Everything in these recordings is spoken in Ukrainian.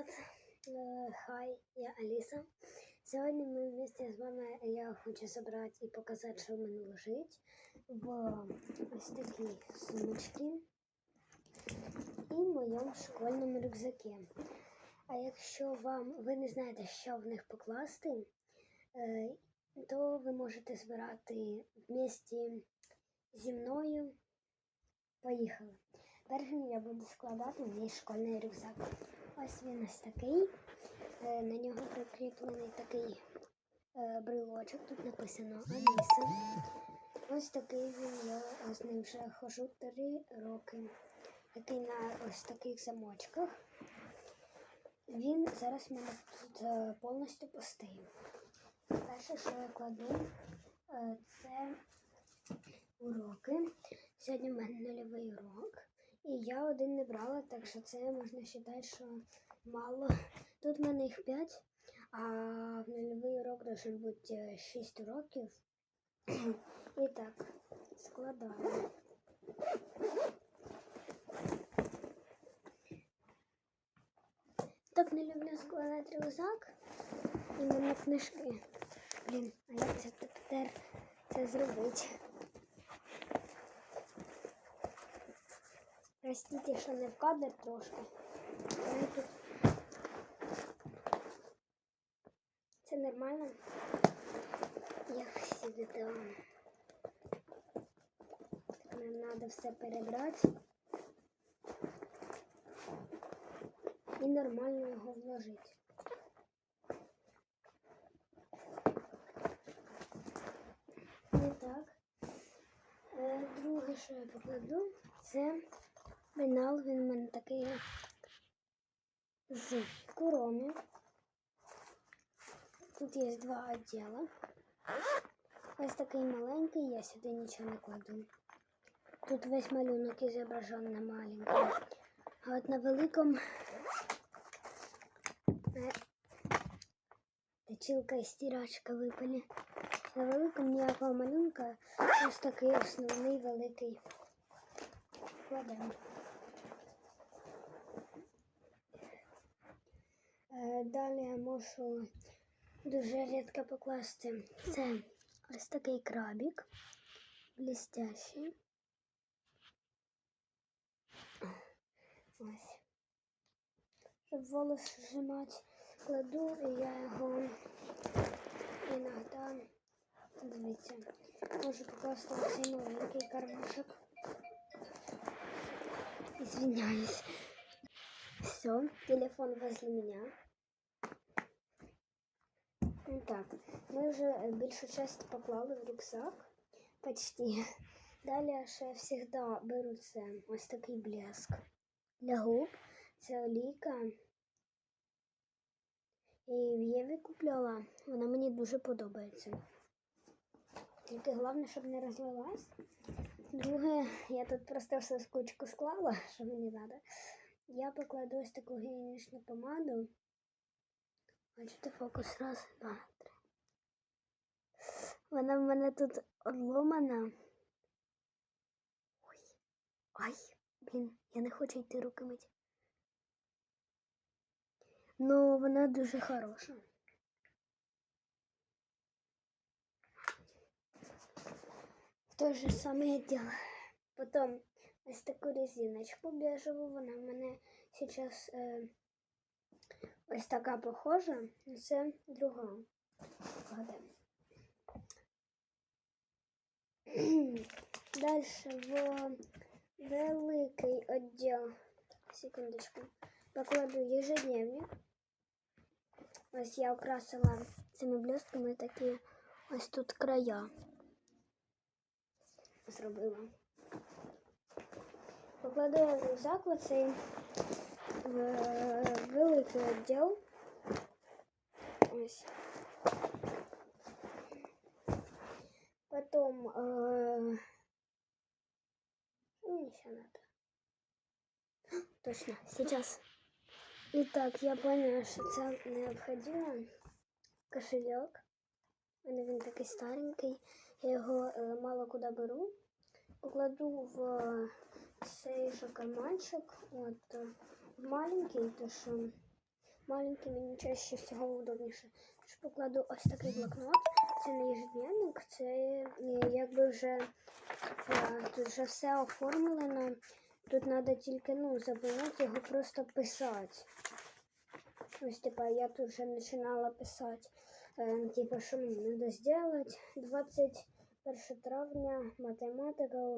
привет! Е, Хай, я Аліса. Сьогодні ми вместе з вами я хочу зібрати і показати, що в мене лежить в ось такій сумочці і в моєму школьному рюкзакі. А якщо вам ви не знаєте, що в них покласти, е, то ви можете збирати вместе зі мною. Поїхали. Першим я буду складати мій школьний рюкзак. Ось він ось такий. Е, На нього прикріплений такий е, брелочок. Тут написано Аліса. Ось такий він. Я з ним вже хожу три роки. Такий на ось таких замочках. Він зараз в мене тут е, повністю пустий. Перше, що я кладу, це уроки. Сьогодні в мене нульовий урок. І я один не брала, так що це можна вважати, що мало. Тут в мене їх 5, а в нульовий урок должен бути 6 уроків. І так, складаю. Так не люблю складати рюкзак і на книжки. Блін, а як це тепер це зробити? Простите, що не в кадр трошки. Тут Це нормально. Я всегда. Нам надо все перебрати. І нормально його вложити. І так. Друге, що я покладу, це Пенал, він у мене такий з куроми. Тут є два відділи. Ось такий маленький, я сюди нічого не кладу. Тут весь малюнок зображений на маленькому. А от на великому точилка і стирачка випали. На великому ніякого малюнка, ось такий основний великий кладемо. Далі я можу дуже рідко покласти. Це ось такий крабик, блістящий. Ось. Щоб волос зжимати, кладу і я його іноді, дивіться, можу покласти оцей маленький кармашок. Извиняюсь. Все, телефон возле меня. Так, ми вже більшу часть поклали в рюкзак. Почти. Далі ще завжди беру це ось такий блеск для губ. Це олійка. І в Єві купляла. Вона мені дуже подобається. Тільки головне, щоб не розлилась. Друге, я тут просто все в кучку склала, що мені треба. Я покладу ось таку гігієнічну помаду. Бачите, фокус раз, два, три. Вона в мене тут одломана. Ой. Ай, блін, я не хочу йти руки мити. Ну, вона дуже хороша. То же самое дело. Потом ось таку резиночку бежеву, вона в мене зараз е, ось така похожа, це друга. Дальше в великий відділ, секундочку, покладу ежедневник. Ось я украсила цими блістками такі ось тут края зробила. Покладу я в рюкзак оцей в великий відділ. Ось. Потом э, что мне еще надо? Точно, сейчас. Итак, я поняла, що це необхідно. Кошелек. У мене він такий старенький. Я його е, мало куди беру. Покладу в цей же карманчик. От, е, маленький, то що маленький мені чаще всього удобніше. Тож покладу ось такий блокнот. Це не ежедневник, це е, якби вже е, тут вже все оформлено. Тут треба тільки ну, заповнити його просто писати. Ось типа я тут вже починала писати. Типа, що мені треба зробити. 21 травня математика,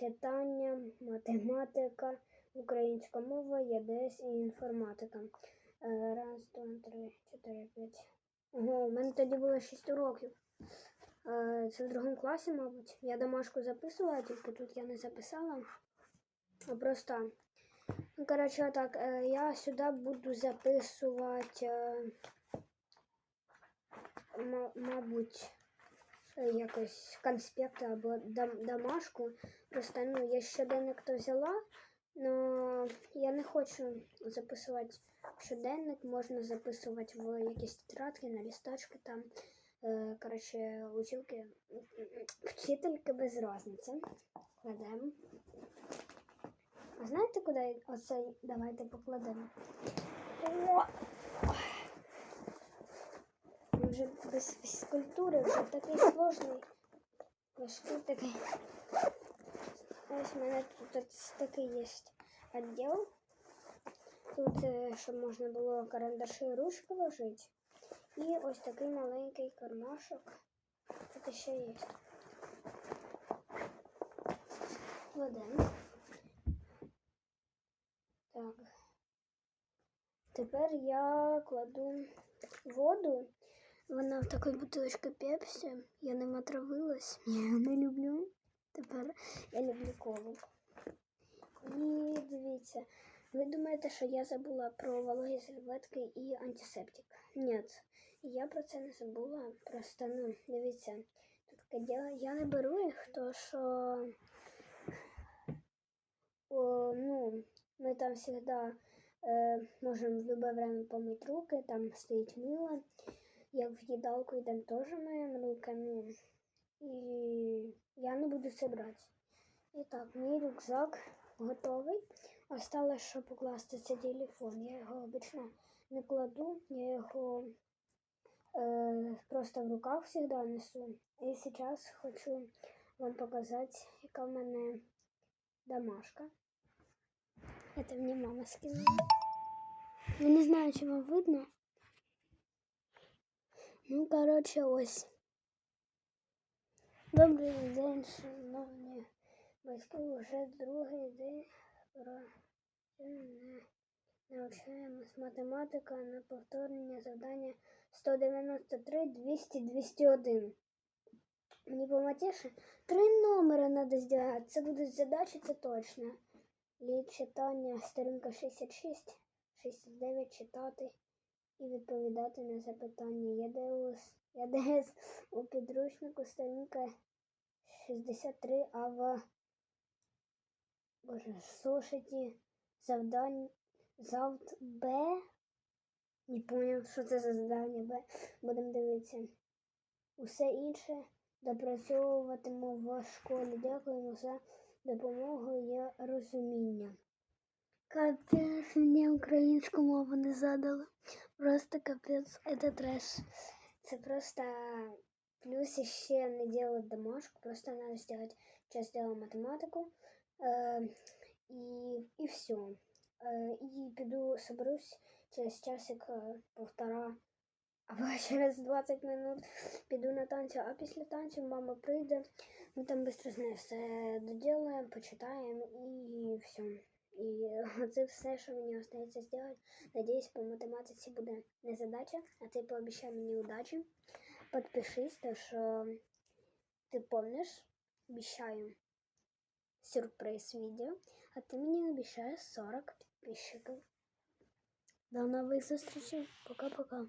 читання, математика, українська мова, ЄДС і інформатика. Е, Раз, два, три, чотири, п'ять. Ого, у мене тоді було 6 уроків. Е, Це в другому класі, мабуть. Я домашку записувала, тільки тут я не записала. Просто. Ну, коротше, так, е, я сюди буду записувати, мабуть, якось конспект або домашку. Просто ну, я щоденник то взяла, але я не хочу записувати щоденник, можна записувати в якісь тетрадки, на лісточки там. Е, Коротше, училки, вчительки без різниці. Кладемо. А знаєте, куди оцей давайте покладемо? Він Вже без фізкультури, вже такий сложний, важкий такий. Ось в мене тут такий є відділ. Тут, е, щоб можна було карандаші і ручки ложити. І ось такий маленький кармашок. Тут ще є. Кладемо. Так. Тепер я кладу воду. Вона в такій бутилочці пепсі. Я ним отравилась. Я не люблю. Тепер я люблю колу. І дивіться, ви думаєте, що я забула про вологі серветки і антисептик? Ні, я про це не забула. Просто, ну, дивіться, тут таке діло. Я не беру їх, то що о, ну, мы там всегда э, можем в любое время помыть руки, там стоит мыло. Як в їдалку йдемо теж руки, ну, і я не буду це брати. І так, мій рюкзак готовий. Осталось, що покласти це телефон. Я його обично не кладу, я його е, просто в руках завжди несу. І зараз хочу вам показати, яка в мене домашка. Это мне мама скинула. Я не знаю, чи вам видно. Ну, короче, ось. Добрий день, шановні батьки. Уже другий день навчаємось математика на повторення завдання 193 200 201. Мені поматіше три номери треба зробити. Це будуть задачі, це точно. Лід читання, сторінка 66, 69 читати і відповідати на запитання. ЄДС, ЄДС у підручнику сторінка 63, а в Боже, сошиті завдань завд Б. Не поняв, що це за завдання Б. Будемо дивитися. Усе інше допрацьовуватиму в школі. Дякуємо за допомогу і розуміння. Капець, мені українську мову не задали. Просто капець, це треш. Це просто плюс ще не делать домашку, просто надо сделать, сейчас сделаю математику. Э, и, и все. Э, и піду, соберусь через часик, э, полтора, або через 20 минут піду на танці, а після танців мама прийде, ми там швидко з нею все доділаємо, почитаємо і все. І це все, що мені остається зробити. Надіюсь, по математиці буде не задача, а ти пообіцяй мені удачі. Подпишись, то що ти помниш, обіцяю сюрприз відео, а ти мені обіцяєш 40 підписчиків. До нових зустрічей. Пока-пока.